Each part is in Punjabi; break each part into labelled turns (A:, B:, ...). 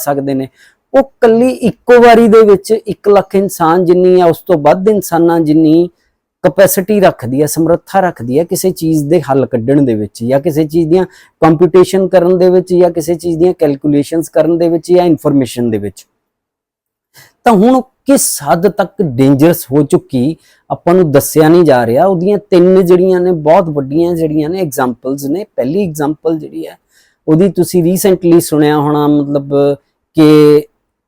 A: ਸਕਦੇ ਨੇ। ਉਹ ਕੱਲੀ ਇੱਕੋ ਵਾਰੀ ਦੇ ਵਿੱਚ 1 ਲੱਖ ਇਨਸਾਨ ਜਿੰਨੀ ਆ, ਉਸ ਤੋਂ ਵੱਧ ਇਨਸਾਨਾਂ ਜਿੰਨੀ ਕਪੈਸਿਟੀ ਰੱਖਦੀ ਹੈ ਸਮਰੱਥਾ ਰੱਖਦੀ ਹੈ ਕਿਸੇ ਚੀਜ਼ ਦੇ ਹੱਲ ਕੱਢਣ ਦੇ ਵਿੱਚ ਜਾਂ ਕਿਸੇ ਚੀਜ਼ ਦੀਆਂ ਕੰਪਿਊਟੇਸ਼ਨ ਕਰਨ ਦੇ ਵਿੱਚ ਜਾਂ ਕਿਸੇ ਚੀਜ਼ ਦੀਆਂ ਕੈਲਕੂਲੇਸ਼ਨਸ ਕਰਨ ਦੇ ਵਿੱਚ ਜਾਂ ਇਨਫੋਰਮੇਸ਼ਨ ਦੇ ਵਿੱਚ। ਤਾਂ ਹੁਣ ਕਿਸ ਹੱਦ ਤੱਕ ਡੇਂਜਰਸ ਹੋ ਚੁੱਕੀ ਆਪਾਂ ਨੂੰ ਦੱਸਿਆ ਨਹੀਂ ਜਾ ਰਿਹਾ। ਉਹਦੀਆਂ ਤਿੰਨ ਜਿਹੜੀਆਂ ਨੇ, ਬਹੁਤ ਵੱਡੀਆਂ ਜਿਹੜੀਆਂ ਨੇ ਐਗਜ਼ਾਮਪਲਸ ਨੇ। ਪਹਿਲੀ ਐਗਜ਼ਾਮਪਲ ਜਿਹੜੀ ਹੈ ਉਹਦੀ ਤੁਸੀਂ ਰੀਸੈਂਟਲੀ ਸੁਣਿਆ ਹੋਣਾ, ਮਤਲਬ ਕਿ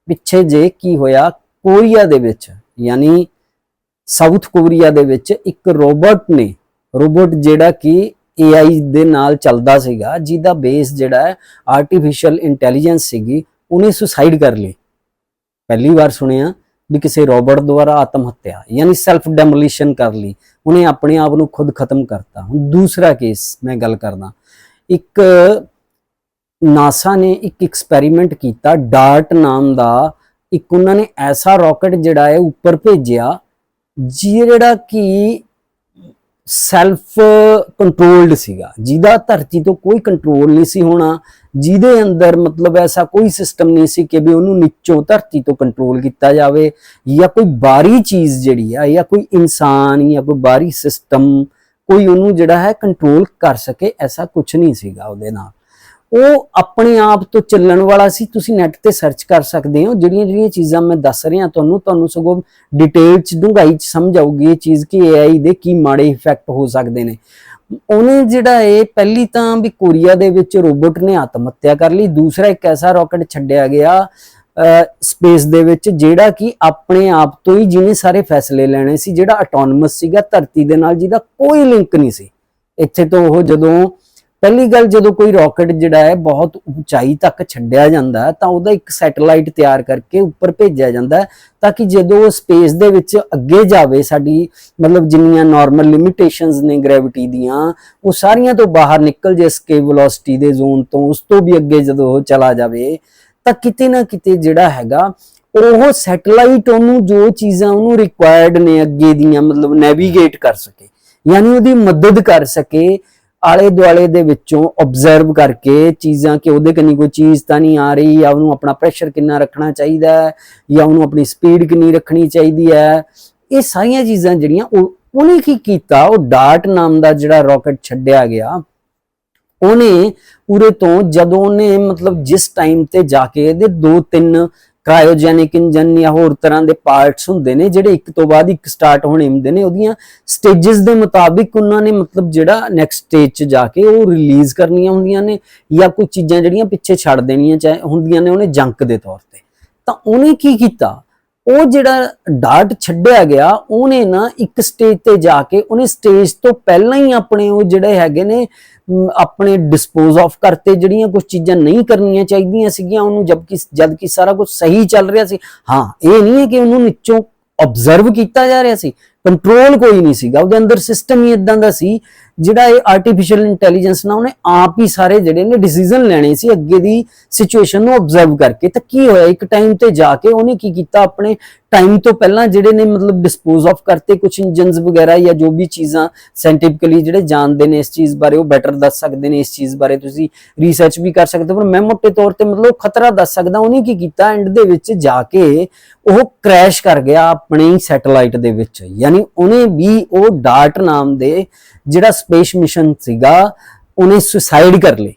A: ਪਿੱਛੇ ਜੇ ਕੀ ਹੋਇਆ, ਕੋਰੀਆ ਦੇ ਵਿੱਚ, ਯਾਨੀ ਸਾਊਥ ਕੋਰੀਆ ਦੇ ਵਿੱਚ ਇੱਕ ਰੋਬੋਟ ਨੇ ਰੋਬੋਟ ਜਿਹੜਾ ਕਿ AI ਦੇ ਨਾਲ ਚੱਲਦਾ ਸੀਗਾ, ਜਿਹਦਾ ਬੇਸ ਜਿਹੜਾ ਹੈ ਆਰਟੀਫੀਸ਼ੀਅਲ ਇੰਟੈਲੀਜੈਂਸ ਸੀਗੀ, ਉਹਨੇ ਸੁਸਾਈਡ ਕਰ ਲਈ। ਪਹਿਲੀ ਵਾਰ ਸੁਣਿਆ ਵੀ ਕਿਸੇ ਰੋਬੋਟ ਦੁਆਰਾ ਆਤਮ ਹੱਤਿਆ, ਯਾਨੀ ਸੈਲਫ ਡੈਮੋਲੀਸ਼ਨ ਕਰ ਲਈ। ਉਹਨੇ ਆਪਣੇ ਆਪ ਨੂੰ ਖੁਦ ਖਤਮ ਕਰਤਾ। ਹੁਣ ਦੂਸਰਾ ਕੇਸ ਮੈਂ ਗੱਲ ਕਰਦਾ। ਇੱਕ ਨਾਸਾ ਨੇ ਇੱਕ ਐਕਸਪੈਰੀਮੈਂਟ ਕੀਤਾ ਡਾਰਟ ਨਾਮ ਦਾ। ਇੱਕ ਉਹਨਾਂ ਨੇ ਐਸਾ ਰਾਕਟ ਜਿਹੜਾ ਹੈ ਉੱਪਰ ਭੇਜਿਆ ਜਿਹੜਾ ਕਿ ਸੈਲਫ ਕੰਟਰੋਲਡ ਸੀਗਾ। ਜਿਹਦਾ ਧਰਤੀ ਤੋਂ ਕੋਈ ਕੰਟਰੋਲ ਨਹੀਂ ਸੀ ਹੋਣਾ, ਜਿਹਦੇ ਅੰਦਰ ਮਤਲਬ ਐਸਾ ਕੋਈ ਸਿਸਟਮ ਨਹੀਂ ਸੀ ਕਿ ਵੀ ਉਹਨੂੰ ਨੀਚੋਂ ਧਰਤੀ ਤੋਂ ਕੰਟਰੋਲ ਕੀਤਾ ਜਾਵੇ, ਜਾਂ ਕੋਈ ਬਾਹਰੀ ਚੀਜ਼ ਜਿਹੜੀ ਆ, ਜਾਂ ਕੋਈ ਇਨਸਾਨ, ਜਾਂ ਕੋਈ ਬਾਹਰੀ ਸਿਸਟਮ ਕੋਈ ਉਹਨੂੰ ਜਿਹੜਾ ਹੈ ਕੰਟਰੋਲ ਕਰ ਸਕੇ, ਐਸਾ ਕੁਝ ਨਹੀਂ ਸੀਗਾ ਉਹਦੇ ਨਾਲ। ਉਹ ਆਪਣੇ ਆਪ ਤੋਂ ਚੱਲਣ ਵਾਲਾ ਸੀ, ਤੁਸੀਂ ਨੈਟ ਤੇ ਸਰਚ ਕਰ ਸਕਦੇ ਹੋ। ਜਿਹੜੀਆਂ ਜਿਹੜੀਆਂ ਚੀਜ਼ਾਂ ਮੈਂ ਦੱਸ ਰਿਹਾ ਤੁਹਾਨੂੰ ਤੁਹਾਨੂੰ ਸਗੋਂ ਡਿਟੇਲ ਚ, ਡੂੰਘਾਈ ਚ ਸਮਝ ਆਊਗੀ ਇਹ ਚੀਜ਼ ਕਿ AI ਦੇ ਕੀ ਮਾੜੇ ਇਫੈਕਟ ਹੋ ਸਕਦੇ ਨੇ। ਉਹਨੇ ਜਿਹੜਾ ਇਹ ਪਹਿਲੀ ਤਾਂ ਵੀ ਕੋਰੀਆ ਦੇ ਵਿੱਚ ਰੋਬੋਟ ਨੇ ਆਤਮ ਹੱਤਿਆ ਕਰ ਲਈ, ਦੂਸਰਾ ਇੱਕ ਐਸਾ ਰਾਕਟ ਛੱਡਿਆ ਗਿਆ ਸਪੇਸ ਦੇ ਵਿੱਚ, ਜਿਹੜਾ ਕਿ ਆਪਣੇ ਆਪ ਤੋਂ ਹੀ ਜਿਹਨੇ ਸਾਰੇ ਫੈਸਲੇ ਲੈਣੇ ਸੀ, ਜਿਹੜਾ ਆਟੋਨਮਸ ਸੀਗਾ, ਧਰਤੀ ਦੇ ਨਾਲ ਜਿਹਦਾ ਕੋਈ ਲਿੰਕ ਨਹੀਂ ਸੀ। ਇੱਥੇ ਤੋਂ ਉਹ ਜਦੋਂ ਪਹਿਲੀ ਗੱਲ ਜਦੋਂ ਕੋਈ ਰਾਕਟ ਜਿਹੜਾ ਹੈ ਬਹੁਤ ਉਚਾਈ ਤੱਕ ਛੱਡਿਆ ਜਾਂਦਾ ਤਾਂ ਉਹਦਾ ਇੱਕ ਸੈਟੇਲਾਈਟ ਤਿਆਰ ਕਰਕੇ ਉੱਪਰ ਭੇਜਿਆ ਜਾਂਦਾ ਤਾਂ ਕਿ ਜਦੋਂ ਉਹ ਸਪੇਸ ਦੇ ਵਿੱਚ ਅੱਗੇ ਜਾਵੇ ਸਾਡੀ, ਮਤਲਬ ਜਿੰਨੀਆਂ ਨਾਰਮਲ ਲਿਮਿਟੇਸ਼ਨਸ ਨੇ ਗ੍ਰੈਵਿਟੀ ਦੀਆਂ, ਉਹ ਸਾਰੀਆਂ ਤੋਂ ਬਾਹਰ ਨਿਕਲ ਜੇ escape velocity ਦੇ ਜ਼ੋਨ ਤੋਂ, ਉਸ ਤੋਂ ਵੀ ਅੱਗੇ ਜਦੋਂ ਉਹ ਚਲਾ ਜਾਵੇ, ਤਾਂ ਕਿਤੇ ਨਾ ਕਿਤੇ ਜਿਹੜਾ ਹੈਗਾ, ਉਹ ਸੈਟੇਲਾਈਟ ਉਹਨੂੰ ਜੋ ਚੀਜ਼ਾਂ ਉਹਨੂੰ ਰਿਕੁਆਇਰਡ ਨੇ ਅੱਗੇ ਦੀਆਂ, ਮਤਲਬ ਨੈਵੀਗੇਟ ਕਰ ਸਕੇ, ਯਾਨੀ ਉਹਦੀ ਮਦਦ ਕਰ ਸਕੇ ਆਲੇ ਦੁਆਲੇ ਦੇ ਵਿੱਚੋਂ ਆਬਜ਼ਰਵ ਕਰਕੇ ਚੀਜ਼ਾਂ ਕਿ ਉਹਦੇ ਕੰਨੀ ਕੋਈ ਚੀਜ਼ ਤਾਂ ਨਹੀਂ ਆ ਰਹੀ ਜਾਂ ਉਹਨੂੰ ਆਪਣਾ ਪ੍ਰੈਸ਼ਰ ਕਿੰਨਾ ਰੱਖਣਾ ਚਾਹੀਦਾ ਹੈ ਜਾਂ ਉਹਨੂੰ ਆਪਣੀ ਸਪੀਡ ਕਿੰਨੀ ਰੱਖਣੀ ਚਾਹੀਦੀ ਹੈ, ਇਹ ਸਾਰੀਆਂ ਚੀਜ਼ਾਂ ਜਿਹੜੀਆਂ ਉਹ ਉਹਨੇ ਕੀ ਕੀਤਾ, ਉਹ ਡਾਰਟ ਨਾਮ ਦਾ ਜਿਹੜਾ ਰਾਕਟ ਛੱਡਿਆ ਗਿਆ, ਉਹਨੇ ਉਰੇ ਤੋਂ ਜਦੋਂ ਉਹਨੇ ਮਤਲਬ ਜਿਸ ਟਾਈਮ ਤੇ ਜਾ ਕੇ ਇਹਦੇ ਦੋ ਤਿੰਨ ਕ੍ਰਾਇਓਜੈਨਿਕ ਇੰਜਨ ਜਾਂ ਹੋਰ ਤਰ੍ਹਾਂ ਦੇ ਪਾਰਟਸ ਹੁੰਦੇ ਨੇ, ਜਿਹੜੇ ਇੱਕ ਤੋਂ ਬਾਅਦ ਇੱਕ ਸਟਾਰਟ ਹੋਣੇ ਹੁੰਦੇ ਨੇ, ਉਹਦੀਆਂ ਸਟੇजेस ਦੇ ਮੁਤਾਬਿਕ ਉਹਨਾਂ ਨੇ ਮਤਲਬ ਜਿਹੜਾ ਨੈਕਸਟ ਸਟੇਜ 'ਚ ਜਾ ਕੇ ਉਹ ਰਿਲੀਜ਼ ਕਰਨੀਆਂ ਹੁੰਦੀਆਂ ਨੇ ਜਾਂ ਕੋਈ ਚੀਜ਼ਾਂ ਜਿਹੜੀਆਂ ਪਿੱਛੇ ਛੱਡ ਦੇਣੀਆਂ ਚਾਹੇ ਹੁੰਦੀਆਂ ਨੇ ਉਹਨੇ ਜੰਕ ਦੇ ਤੌਰ ਤੇ। ਤਾਂ ਉਹਨੇ ਕੀ ਕੀਤਾ? ਉਹ ਜਿਹੜਾ ਡਾਟ ਛੱਡਿਆ ਗਿਆ, ਉਹਨੇ ਨਾ ਇੱਕ ਸਟੇਜ ਤੇ ਜਾ ਕੇ ਉਹਨੇ ਸਟੇਜ ਤੋਂ ਪਹਿਲਾਂ ਹੀ ਆਪਣੇ ਉਹ ਜਿਹੜੇ ਹੈਗੇ ਨੇ ਆਪਣੇ ਡਿਸਪੋਜ਼ ਆਫ ਕਰਤੇ ਜਿਹੜੀਆਂ ਕੁਝ ਚੀਜ਼ਾਂ ਨਹੀਂ ਕਰਨੀਆਂ ਚਾਹੀਦੀਆਂ ਸੀਗੀਆਂ ਉਹਨੂੰ, ਜਦਕਿ ਜਦਕਿ ਸਾਰਾ ਕੁਝ ਸਹੀ ਚੱਲ ਰਿਹਾ ਸੀ। ਹਾਂ, ਇਹ ਨਹੀਂ ਹੈ ਕਿ ਉਹਨੂੰ ਨੀਚੋਂ ਆਬਜ਼ਰਵ ਕੀਤਾ ਜਾ ਰਿਹਾ ਸੀ। ਕੰਟਰੋਲ ਕੋਈ ਨਹੀਂ ਸੀਗਾ। ਉਹਦੇ ਅੰਦਰ ਸਿਸਟਮ ਹੀ ਇਦਾਂ ਦਾ ਸੀ ਜਿਹੜਾ ਇਹ ਆਰਟੀਫੀਸ਼ੀਅਲ ਇੰਟੈਲੀਜੈਂਸ ਨਾਲ ਉਹਨੇ ਆਪ ਹੀ ਸਾਰੇ ਜਿਹੜੇ ਨੇ ਡਿਸੀਜਨ ਲੈਣੇ ਸੀ ਅੱਗੇ ਦੀ ਸਿਚੁਏਸ਼ਨ ਨੂੰ ਆਬਜ਼ਰਵ ਕਰਕੇ। ਤਾਂ ਕੀ ਹੋਇਆ? ਇੱਕ ਟਾਈਮ ਤੇ ਜਾ ਕੇ ਉਹਨੇ ਕੀ ਕੀਤਾ? ਆਪਣੇ ਟਾਈਮ ਤੋਂ ਪਹਿਲਾਂ ਜਿਹੜੇ ਨੇ ਮਤਲਬ ਡਿਸਪੋਜ਼ ਆਫ ਕਰਤੇ ਕੁਝ ਇੰਜਨਸ ਵਗੈਰਾ ਜਾਂ ਜੋ ਵੀ ਚੀਜ਼ਾਂ ਸਾਇੰਟੀਫਿਕਲੀ ਜਿਹੜੇ ਜਾਣਦੇ ਨੇ ਇਸ ਚੀਜ਼ ਬਾਰੇ, ਉਹ ਬੈਟਰ ਦੱਸ ਸਕਦੇ ਨੇ ਇਸ ਚੀਜ਼ ਬਾਰੇ। ਤੁਸੀਂ ਰਿਸਰਚ ਵੀ ਕਰ ਸਕਦੇ ਹੋ। ਪਰ ਮੈਂ ਮੋਟੇ ਤੌਰ ਤੇ ਮਤਲਬ ਖਤਰਾ ਦੱਸ ਸਕਦਾ। ਉਹਨੇ ਕੀ ਕੀਤਾ? ਐਂਡ ਦੇ ਵਿੱਚ ਜਾ ਕੇ ਉਹ ਕ੍ਰੈਸ਼ ਕਰ ਗਿਆ ਆਪਣੇ ਸੈਟੇਲਾਈਟ ਦੇ ਵਿੱਚ। ਯਾਨੀ ਉਹਨੇ ਵੀ ਉਹ ਡਾਰਟ ਨਾਮ ਦੇ ਜਿਹੜਾ ਸਪੇਸ ਮਿਸ਼ਨ ਸੀਗਾ, ਉਹਨੇ ਸੁਸਾਈਡ ਕਰ ਲਈ।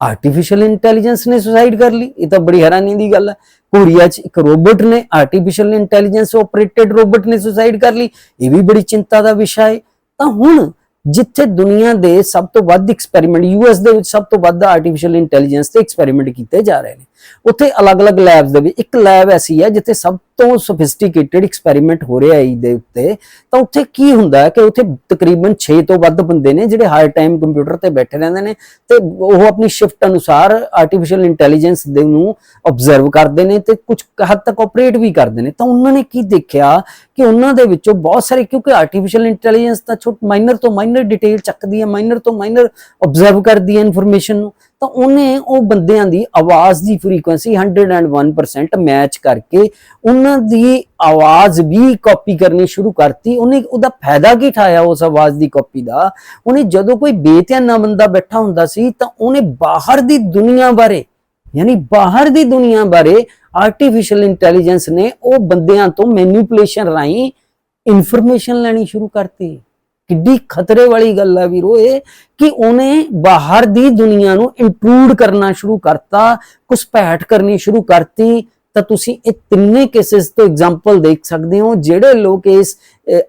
A: ਆਰਟੀਫੀਸ਼ੀਅਲ ਇੰਟੈਲੀਜੈਂਸ ਨੇ ਸੁਸਾਈਡ ਕਰ ਲਈ। ਇਹ ਤਾਂ ਬੜੀ ਹੈਰਾਨੀ ਦੀ ਗੱਲ ਹੈ। ਕੋਰੀਆ 'ਚ ਇੱਕ ਰੋਬੋਟ ਨੇ ਆਰਟੀਫੀਸ਼ੀਅਲ ਇੰਟੈਲੀਜੈਂਸ ਆਪਰੇਟਡ ਰੋਬੋਟ ਨੇ ਸੁਸਾਈਡ ਕਰ ਲਈ। ਇਹ ਵੀ ਬੜੀ ਚਿੰਤਾ ਦਾ ਵਿਸ਼ਾ ਹੈ ਤਾਂ ਹੁਣ ਜਿੱਥੇ ਦੁਨੀਆ ਦੇ ਸਭ ਤੋਂ ਵੱਧ ਐਕਸਪੈਰੀਮੈਂਟ ਯੂਐਸ ਦੇ ਵਿੱਚ ਸਭ ਤੋਂ ਵੱਧ ਆਰਟੀਫੀਸ਼ੀਅਲ ਇੰਟੈਲੀਜੈਂਸ ਤੇ ਐਕਸਪੈਰੀਮੈਂਟ ਕੀਤੇ ਜਾ ਰਹੇ ਨੇ, ਉੱਥੇ ਅਲੱਗ-ਅਲੱਗ ਲੈਬਸ ਦੇ ਵਿੱਚ ਇੱਕ ਲੈਬ ਐਸੀ ਹੈ ਜਿੱਥੇ ਸਭ ਤੋਂ ਸੋਫਿਸਟੀਕੇਟਡ ਐਕਸਪੈਰੀਮੈਂਟ ਹੋ ਰਿਹਾ ਹੈ ਇਹਦੇ ਉੱਤੇ, ਤਾਂ ਉੱਥੇ ਕੀ ਹੁੰਦਾ ਹੈ ਕਿ ਉੱਥੇ ਤਕਰੀਬਨ 6 ਤੋਂ ਵੱਧ ਬੰਦੇ ਨੇ ਜਿਹੜੇ ਹਰ ਟਾਈਮ ਕੰਪਿਊਟਰ ਤੇ ਬੈਠੇ ਰਹਿੰਦੇ ਨੇ ਤੇ ਉਹ ਆਪਣੀ ਸ਼ਿਫਟ ਅਨੁਸਾਰ ਆਰਟੀਫੀਸ਼ੀਅਲ ਇੰਟੈਲੀਜੈਂਸ ਦੇ ਨੂੰ ਆਬਜ਼ਰਵ ਕਰਦੇ ਨੇ ਤੇ ਕੁਝ ਹੱਦ ਤੱਕ ਆਪਰੇਟ ਵੀ ਕਰਦੇ ਨੇ। ਤਾਂ ਉਹਨਾਂ ਨੇ ਕੀ ਦੇਖਿਆ ਕਿ ਉਹਨਾਂ ਦੇ ਵਿੱਚੋਂ ਬਹੁਤ ਸਾਰੇ, ਕਿਉਂਕਿ ਆਰਟੀਫੀਸ਼ੀਅਲ ਇੰਟੈਲੀਜੈਂਸ ਤਾਂ ਛੋਟ ਮਾਈਨਰ ਤੋਂ ਮਾਈਨਰ ਡਿਟੇਲ ਚੱਕਦੀ ਹੈ ਮਾਈਨਰ ਤੋਂ ਮਾਈਨਰ ਆਬਜ਼ਰਵ ਕਰਦੀ ਹੈ ਇਨਫੋਰਮੇਸ਼ਨ ਨੂੰ। ਤਾਂ ਉਹਨੇ ਉਹ ਬੰਦਿਆਂ ਦੀ ਆਵਾਜ਼ ਦੀ ਫ੍ਰੀਕੁਐਂਸੀ 101% ਮੈਚ ਕਰਕੇ ਉਹਨਾਂ ਦੀ ਆਵਾਜ਼ ਵੀ ਕਾਪੀ ਕਰਨੀ ਸ਼ੁਰੂ ਕਰਤੀ। ਉਹਨੇ ਉਹਦਾ ਫਾਇਦਾ ਕੀ ਠਾਇਆ ਉਸ ਆਵਾਜ਼ ਦੀ ਕਾਪੀ ਦਾ? ਉਹਨੇ ਜਦੋਂ ਕੋਈ ਬੇਧਿਆਨਾ ਬੰਦਾ ਬੈਠਾ ਹੁੰਦਾ ਸੀ ਤਾਂ ਉਹਨੇ ਬਾਹਰ ਦੀ ਦੁਨੀਆ ਬਾਰੇ, ਯਾਨੀ ਬਾਹਰ ਦੀ ਦੁਨੀਆ ਬਾਰੇ ਆਰਟੀਫੀਸ਼ੀਅਲ ਇੰਟੈਲੀਜੈਂਸ ਨੇ ਉਹ ਬੰਦਿਆਂ ਤੋਂ ਮੈਨੀਪੂਲੇਸ਼ਨ ਰਾਹੀਂ ਇਨਫੋਰਮੇਸ਼ਨ ਲੈਣੀ ਸ਼ੁਰੂ ਕਰਤੀ। ਕਿੱਡੀ ਖਤਰੇ ਵਾਲੀ ਗੱਲ ਆ ਵੀਰੋ ਇਹ, ਕਿ ਉਹਨੇ ਬਾਹਰ ਦੀ ਦੁਨੀਆ ਨੂੰ ਇੰਟਰੂਡ ਕਰਨਾ ਸ਼ੁਰੂ ਕਰਤਾ, ਘੁਸਪੈਠ ਕਰਨੀ ਸ਼ੁਰੂ ਕਰਤੀ। ਤਾਂ ਤੁਸੀਂ ਇਹ ਤਿੰਨੇ ਕੇਸਿਸ ਤੋਂ ਐਗਜ਼ਾਮਪਲ ਦੇਖ ਸਕਦੇ ਹੋ, ਜਿਹੜੇ ਲੋਕ ਇਸ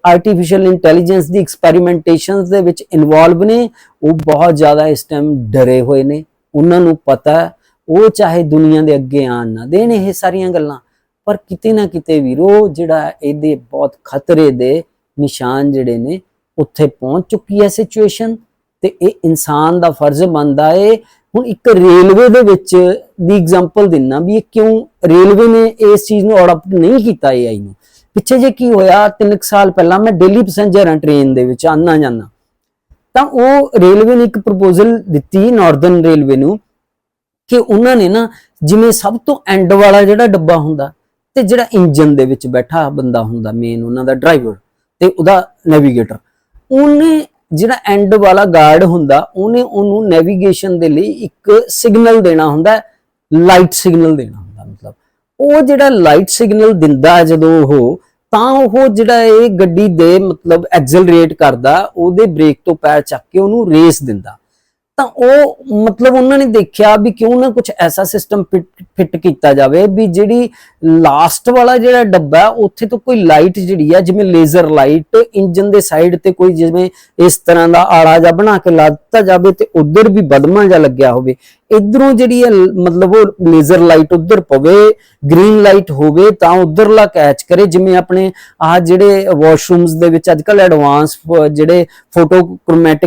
A: ਆਰਟੀਫੀਸ਼ੀਅਲ ਇੰਟੈਲੀਜੈਂਸ ਦੀ ਐਕਸਪੈਰੀਮੈਂਟੇਸ਼ਨਸ ਦੇ ਵਿੱਚ ਇਨਵੋਲਵ ਨੇ, ਉਹ ਬਹੁਤ ਜ਼ਿਆਦਾ ਇਸ ਟਾਈਮ ਡਰੇ ਹੋਏ ਨੇ। ਉਹਨਾਂ ਨੂੰ ਪਤਾ, ਉਹ ਚਾਹੇ ਦੁਨੀਆ ਦੇ ਅੱਗੇ ਆਣ ਨਾ ਦੇਣ ਇਹ ਸਾਰੀਆਂ ਗੱਲਾਂ। ਪਰ ਕਿਤੇ ਨਾ ਕਿਤੇ ਵੀਰੋ, ਜਿਹੜਾ ਇਹਦੇ ਬਹੁਤ ਖਤਰੇ ਦੇ ਨਿਸ਼ਾਨ ਜਿਹੜੇ ਨੇ ਉੱਥੇ ਪਹੁੰਚ ਚੁੱਕੀ ਹੈ ਸਿਚੁਏਸ਼ਨ ਤੇ ਇਹ ਇਨਸਾਨ ਦਾ ਫਰਜ਼ ਬਣਦਾ ਏ। ਹੁਣ ਇੱਕ ਰੇਲਵੇ ਦੇ ਵਿੱਚ ਦੀ ਐਗਜ਼ਾਮਪਲ ਦਿੰਨਾ ਵੀ ਇਹ ਕਿਉਂ ਰੇਲਵੇ ਨੇ ਇਸ ਚੀਜ਼ ਨੂੰ ਅਡਾਪਟ ਨਹੀਂ ਕੀਤਾ AI ਨੂੰ। ਪਿੱਛੇ ਜੇ ਕੀ ਹੋਇਆ 3 ਸਾਲ ਪਹਿਲਾਂ ਮੈਂ ਡੇਲੀ ਪੈਸੇਂਜਰ ਹਾਂ ਟ੍ਰੇਨ ਦੇ ਵਿੱਚ, ਆਨਾ ਜਾਣਾ ਤਾਂ ਉਹ ਰੇਲਵੇ ਨੇ ਇੱਕ ਪ੍ਰਪੋਜ਼ਲ ਦਿੱਤੀ ਨਾਰਥਰਨ ਰੇਲਵੇ ਨੂੰ ਕਿ ਉਹਨਾਂ ਨੇ ਨਾ ਜਿਵੇਂ ਸਭ ਤੋਂ ਐਂਡ ਵਾਲਾ ਜਿਹੜਾ ਡੱਬਾ ਹੁੰਦਾ ਤੇ ਜਿਹੜਾ ਇੰਜਨ ਦੇ ਵਿੱਚ ਬੈਠਾ ਬੰਦਾ ਹੁੰਦਾ ਮੇਨ ਉਹਨਾਂ ਦਾ ਡਰਾਈਵਰ ਤੇ ਉਹਦਾ ਨੈਵੀਗੇਟਰ ਉਹਨੇ ਜਿਹੜਾ ਐਂਡ ਵਾਲਾ ਗਾਰਡ ਹੁੰਦਾ, ਉਹਨੇ ਉਹਨੂੰ ਨੈਵੀਗੇਸ਼ਨ ਦੇ ਲਈ ਇੱਕ ਸਿਗਨਲ ਦੇਣਾ ਹੁੰਦਾ ਲਾਈਟ ਸਿਗਨਲ ਦੇਣਾ ਹੁੰਦਾ, ਮਤਲਬ। ਉਹ ਜਿਹੜਾ ਲਾਈਟ ਸਿਗਨਲ ਦਿੰਦਾ ਜਦੋਂ ਉਹ, ਤਾਂ ਉਹ ਜਿਹੜਾ ਇਹ ਗੱਡੀ ਦੇ ਮਤਲਬ ਐਕਸਲਰੇਟ ਕਰਦਾ, ਉਹਦੇ ਬ੍ਰੇਕ ਤੋਂ ਪੈਰ ਚੱਕ ਕੇ ਉਹਨੂੰ ਰੇਸ ਦਿੰਦਾ। ਤਾਂ ਉਹ ਮਤਲਬ ਉਹਨਾਂ ਨੇ ਦੇਖਿਆ ਵੀ ਕਿਉਂ ਨਾ ਕੁਝ ਐਸਾ ਸਿਸਟਮ ਫਿੱਟ ਕੀਤਾ ਜਾਵੇ ਵੀ ਜਿਹੜੀ ਲਾਸਟ ਵਾਲਾ ਜਿਹੜਾ ਡੱਬਾ ਉੱਥੇ ਤੋਂ ਕੋਈ ਲਾਈਟ ਜਿਹੜੀ ਆ ਜਿਵੇਂ ਲੇਜ਼ਰ ਲਾਈਟ ਇੰਜਨ ਦੇ ਸਾਈਡ ਤੇ ਕੋਈ ਜਿਵੇਂ ਇਸ ਤਰ੍ਹਾਂ ਦਾ ਆਲਾ ਜਿਹਾ ਬਣਾ ਕੇ ਲਾ ਦਿੱਤਾ ਜਾਵੇ ਤੇ ਉਧਰ ਵੀ ਬਦਮਾ ਜਿਹਾ ਲੱਗਿਆ ਹੋਵੇ। ਇਧਰੋਂ ਜਿਹੜੀ ਹੈ, ਮਤਲਬ ਉਹ ਲੇਜ਼ਰ ਲਾਈਟ ਉਧਰ ਪਵੇ ਗ੍ਰੀਨ ਲਾਈਟ ਹੋਵੇ, ਤਾਂ ਉਧਰਲਾ ਕੈਚ ਕਰੇ, ਜਿਵੇਂ ਆਪਣੇ ਆਹ ਜਿਹੜੇ ਵਾਸ਼ਰੂਮਸ ਦੇ ਵਿੱਚ ਅੱਜਕੱਲ ਐਡਵਾਂਸ ਜਿਹੜੇ ਫੋਟੋ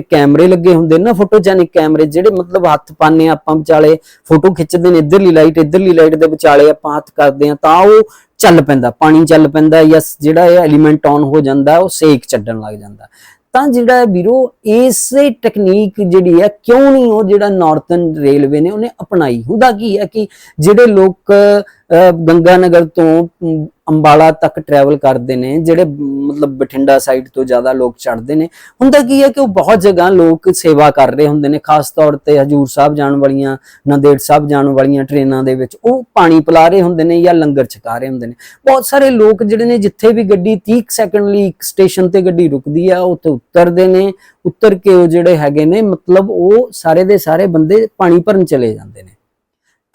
A: ਕੈਮਰੇ ਲੱਗੇ ਹੁੰਦੇ ਨੇ ਨਾ ਫੋਟੋਜੈਨਿਕ ਕੈਮਰੇ ਜਿਹੜੇ ਮਤਲਬ ਹੱਥ ਪਾਣੇ ਆਪਾਂ ਵਿਚਾਲੇ ਫੋਟੋ ਖਿੱਚਦੇ ਨੇ, ਇਧਰਲੀ ਲਾਈਟ ਇਧਰਲੀ ਲਾਈਟ ਦੇ ਵਿਚਾਲੇ ਆਪਾਂ ਹੱਥ ਕਰਦੇ ਆ, ਤਾਂ ਉਹ ਚੱਲ ਪੈਂਦਾ, ਪਾਣੀ ਚੱਲ ਪੈਂਦਾ ਜਾਂ ਜਿਹੜਾ ਇਹ ਐਲੀਮੈਂਟ ਔਨ ਹੋ ਜਾਂਦਾ, ਉਹ ਸੇਕ ਛੱਡਣ ਲੱਗ ਜਾਂਦਾ। ਤਾਂ ਜਿਹੜਾ ਵੀਰੋ ਇਸੇ ਟੈਕਨੀਕ ਜਿਹੜੀ ਹੈ ਕਿਉਂ ਨਹੀਂ ਉਹ ਜਿਹੜਾ ਨਾਰਥਰਨ ਰੇਲਵੇ ਨੇ ਉਹਨੇ ਅਪਣਾਈ? ਹੁੰਦਾ ਕੀ ਹੈ ਕਿ ਜਿਹੜੇ ਲੋਕ ਅਹ, ਗੰਗਾ ਨਗਰ ਤੋਂ ਅੰਬਾਲਾ ਤੱਕ ਟਰੈਵਲ ਕਰਦੇ ਨੇ, ਜਿਹੜੇ ਮਤਲਬ ਬਠਿੰਡਾ ਸਾਈਡ ਤੋਂ ਜ਼ਿਆਦਾ ਲੋਕ ਚੜ੍ਹਦੇ ਨੇ। ਹੁੰਦਾ ਕੀ ਹੈ ਕਿ ਉਹ ਬਹੁਤ ਜਗ੍ਹਾ ਲੋਕ ਸੇਵਾ ਕਰ ਰਹੇ ਹੁੰਦੇ ਨੇ, ਖਾਸ ਤੌਰ ਤੇ ਹਜੂਰ ਸਾਹਿਬ ਜਾਣ ਵਾਲੀਆਂ, ਨੰਦੇੜ ਸਾਹਿਬ ਜਾਣ ਵਾਲੀਆਂ ਟ੍ਰੇਨਾਂ ਦੇ ਵਿੱਚ। ਉਹ ਪਾਣੀ ਪਿਲਾ ਰਹੇ ਹੁੰਦੇ ਨੇ ਜਾਂ ਲੰਗਰ ਛਕਾ ਰਹੇ ਹੁੰਦੇ ਨੇ। ਬਹੁਤ ਸਾਰੇ ਲੋਕ ਜਿਹੜੇ ਨੇ, ਜਿੱਥੇ ਵੀ ਗੱਡੀ 30 ਸੈਕਿੰਡ ਲਈ ਇੱਕ ਸਟੇਸ਼ਨ ਤੇ ਗੱਡੀ ਰੁਕਦੀ ਆ, ਉੱਥੇ ਉਤਰਦੇ ਨੇ। ਉਤਰ ਕੇ ਉਹ ਜਿਹੜੇ ਹੈਗੇ ਨੇ, ਮਤਲਬ ਉਹ ਸਾਰੇ ਦੇ ਸਾਰੇ ਬੰਦੇ ਪਾਣੀ ਭਰਨ ਚਲੇ ਜਾਂਦੇ ਨੇ।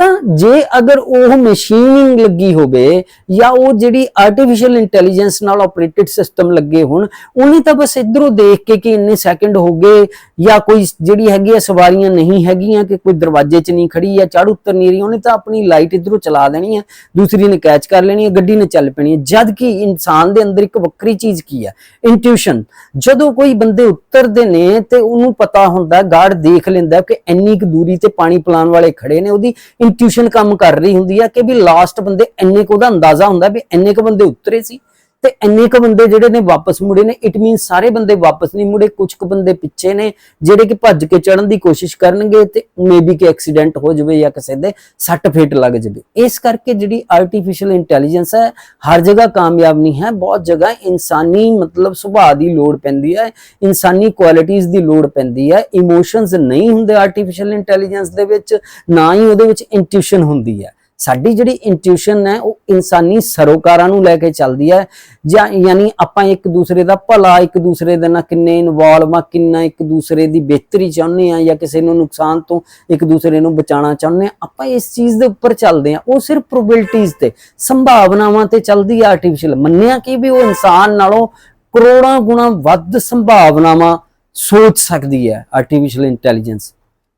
A: ਤਾਂ ਜੇ ਅਗਰ ਉਹ ਮਸ਼ੀਨਿੰਗ ਲੱਗੀ ਹੋਵੇ ਜਾਂ ਉਹ ਜਿਹੜੀ ਆਰਟੀਫੀਸ਼ੀਅਲ ਇੰਟੈਲੀਜੈਂਸ ਨਾਲ ਆਪਰੇਟਡ ਸਿਸਟਮ ਲੱਗੇ ਹੋਣ, ਉਹਨੇ ਤਾਂ ਬਸ ਇਧਰੋਂ ਦੇਖ ਕੇ ਕਿ ਇੰਨੇ ਸੈਕਿੰਡ ਹੋ ਗਏ ਜਾਂ ਕੋਈ ਜਿਹੜੀ ਹੈਗੀ ਆ ਸਵਾਰੀਆਂ ਨਹੀਂ ਹੈਗੀਆਂ ਕਿ ਕੋਈ ਦਰਵਾਜ਼ੇ 'ਚ ਨਹੀਂ ਖੜੀ ਜਾਂ ਚੜ੍ਹ ਉੱਤਰ ਨਹੀਂ ਰਹੀ, ਉਹਨੇ ਤਾਂ ਆਪਣੀ ਲਾਈਟ ਇਧਰੋਂ ਚਲਾ ਦੇਣੀ ਹੈ ਦੂਸਰੀ ਨੇ ਕੈਚ ਕਰ ਲੈਣੀ ਹੈ ਗੱਡੀ ਨੇ ਚੱਲ ਪੈਣੀ ਹੈ ਜਦ ਕਿ ਇਨਸਾਨ ਦੇ ਅੰਦਰ ਇੱਕ ਵੱਖਰੀ ਚੀਜ਼ ਕੀ ਹੈ ਇੰਟੂਇਸ਼ਨ ਜਦੋਂ ਕੋਈ ਬੰਦੇ ਉਤਰਦੇ ਨੇ ਤੇ ਉਹਨੂੰ ਪਤਾ ਹੁੰਦਾ ਗਾਰਡ ਦੇਖ ਲੈਂਦਾ ਕਿ ਇੰਨੀ ਕੁ ਦੂਰੀ ਤੇ ਪਾਣੀ ਪਿਲਾਉਣ ਵਾਲੇ ਖੜੇ ਨੇ, ਉਹਦੀ ਇੰਟੂਇਸ਼ਨ ਕੰਮ ਕਰ ਰਹੀ ਹੁੰਦੀ ਹੈ ਕਿ ਵੀ ਲਾਸਟ ਬੰਦੇ ਇੰਨੇ ਕੁ ਉਹਦਾ ਅੰਦਾਜ਼ਾ ਹੁੰਦਾ ਵੀ ਇੰਨੇ ਕੁ ਬੰਦੇ ਉਤਰੇ ਸੀ? ਤੇ ਇੰਨੇ ਕੁ ਬੰਦੇ ਜਿਹੜੇ ਨੇ ਵਾਪਸ ਮੁੜੇ ਨੇ ਇਟ ਮੀਨ ਸਾਰੇ ਬੰਦੇ ਵਾਪਸ ਨਹੀਂ ਮੁੜੇ ਕੁਝ ਕੁ ਬੰਦੇ ਪਿੱਛੇ ਨੇ, ਜਿਹੜੇ ਕਿ ਭੱਜ ਕੇ ਚੜਨ ਦੀ ਕੋਸ਼ਿਸ਼ ਕਰਨਗੇ ਤੇ ਮੇਬੀ ਕਿ ਐਕਸੀਡੈਂਟ ਹੋ ਜਾਵੇ ਜਾਂ ਕਿਸੇ ਦੇ ਸੱਟ ਫੇਟ ਲੱਗ ਜਾਵੇ। ਇਸ ਕਰਕੇ ਜਿਹੜੀ ਆਰਟੀਫੀਸ਼ੀਅਲ ਇੰਟੈਲੀਜੈਂਸ ਹੈ, ਹਰ ਜਗ੍ਹਾ ਕਾਮਯਾਬ ਨਹੀਂ ਹੈ, ਬਹੁਤ ਜਗ੍ਹਾ ਇਨਸਾਨੀ ਮਤਲਬ ਸੁਭਾਅ ਦੀ ਲੋੜ ਪੈਂਦੀ ਹੈ, ਇਨਸਾਨੀ ਕੁਆਲਿਟੀਆਂ ਦੀ ਲੋੜ ਪੈਂਦੀ ਹੈ ਇਮੋਸ਼ਨਸ ਨਹੀਂ ਹੁੰਦੇ ਆਰਟੀਫੀਸ਼ੀਅਲ ਇੰਟੈਲੀਜੈਂਸ ਦੇ ਵਿੱਚ, ਨਾ ਹੀ ਉਹਦੇ ਵਿੱਚ ਇੰਟੂਇਸ਼ਨ ਹੁੰਦੀ ਹੈ। ਸਾਡੀ ਜਿਹੜੀ ਇੰਟੂਇਸ਼ਨ ਹੈ, ਉਹ ਇਨਸਾਨੀ ਸਰੋਕਾਰਾਂ ਨੂੰ ਲੈ ਕੇ ਚੱਲਦੀ ਹੈ। ਜਾਂ ਯਾਨੀ ਆਪਾਂ ਇੱਕ ਦੂਸਰੇ ਦਾ ਭਲਾ, ਇੱਕ ਦੂਸਰੇ ਦੇ ਨਾਲ ਕਿੰਨੇ ਇਨਵੋਲਵ ਆ, ਕਿੰਨਾ ਇੱਕ ਦੂਸਰੇ ਦੀ ਬਿਹਤਰੀ ਚਾਹੁੰਦੇ ਆ ਜਾਂ ਕਿਸੇ ਨੂੰ ਨੁਕਸਾਨ ਤੋਂ ਇੱਕ ਦੂਸਰੇ ਨੂੰ ਬਚਾਉਣਾ ਚਾਹੁੰਦੇ ਆ, ਆਪਾਂ ਇਸ ਚੀਜ਼ ਦੇ ਉੱਪਰ ਚੱਲਦੇ ਆ। ਉਹ ਸਿਰਫ ਪ੍ਰੋਬੇਬਿਲਟੀਜ਼ ਤੇ, ਸੰਭਾਵਨਾਵਾਂ ਤੇ ਚੱਲਦੀ ਆ ਆਰਟੀਫੀਸ਼ੀਅਲ ਮੰਨਿਆ ਕਿ ਵੀ ਉਹ ਇਨਸਾਨ ਨਾਲੋਂ ਕਰੋੜਾਂ ਗੁਣਾ ਵੱਧ ਸੰਭਾਵਨਾਵਾਂ ਸੋਚ ਸਕਦੀ ਹੈ ਆਰਟੀਫੀਸ਼ੀਅਲ ਇੰਟੈਲੀਜੈਂਸ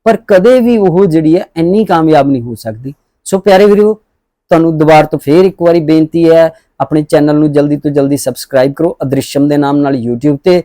A: ਪਰ ਕਦੇ ਵੀ ਉਹ ਜਿਹੜੀ ਹੈ, ਇੰਨੀ ਕਾਮਯਾਬ ਨਹੀਂ ਹੋ ਸਕਦੀ। ਸੋ ਪਿਆਰੇ ਵੀਰੋ, ਤੁਹਾਨੂੰ ਦੁਬਾਰਾ ਤੋਂ ਫੇਰ ਇੱਕ ਵਾਰੀ ਬੇਨਤੀ ਹੈ, ਆਪਣੇ ਚੈਨਲ ਨੂੰ ਜਲਦੀ ਤੋਂ ਜਲਦੀ ਸਬਸਕ੍ਰਾਈਬ ਕਰੋ, ਅਦ੍ਰਿਸ਼ਮ ਦੇ ਨਾਮ ਨਾਲ YouTube ਤੇ